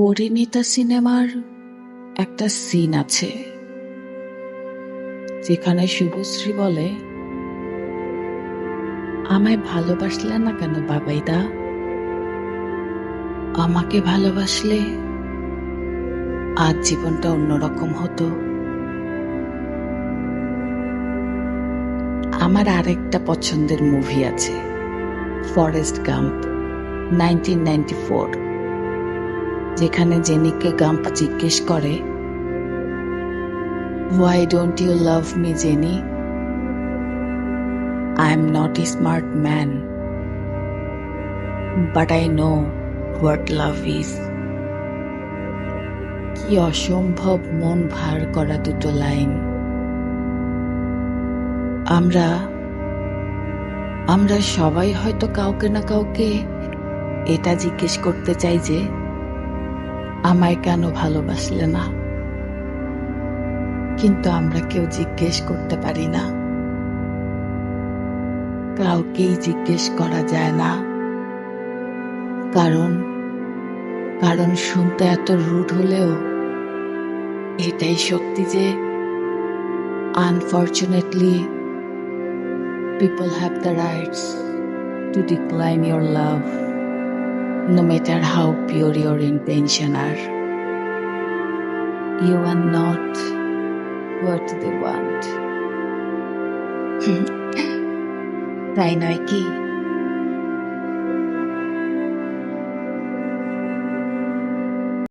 পরিণীতা সিনেমার একটা সিন আছে, যেখানে শুভশ্রী বলে, আমায় ভালোবাসলে না কেন বাবাইদা? আমাকে ভালোবাসলে আজ জীবনটা অন্যরকম হতো। আমার আরেকটা পছন্দের মুভি আছে, Forrest Gump, nineteen ninety four. যেখানে জেনিকে গাম্প জিজ্ঞেস করে why don't you love me Jenny? I am not a smart man but I know what love is কি অসম্ভব মন ভার করা দুটো লাইন। আমরা আমরা সবাই হয়তো কাউকে না কাউকে এটা জিজ্ঞেস করতে চাই যে আমায় কেন ভালোবাসলে না? কিন্তু আমরা কেউ জিজ্ঞেস করতে পারি না। কাউকেই জিজ্ঞেস করা যায় না। কারণ কারণ শুনতে এত রুট হলেও এটাই সত্যি যে unfortunately people have the rights to decline your love no matter how pure your intention are you are not what they want তাই নয় কি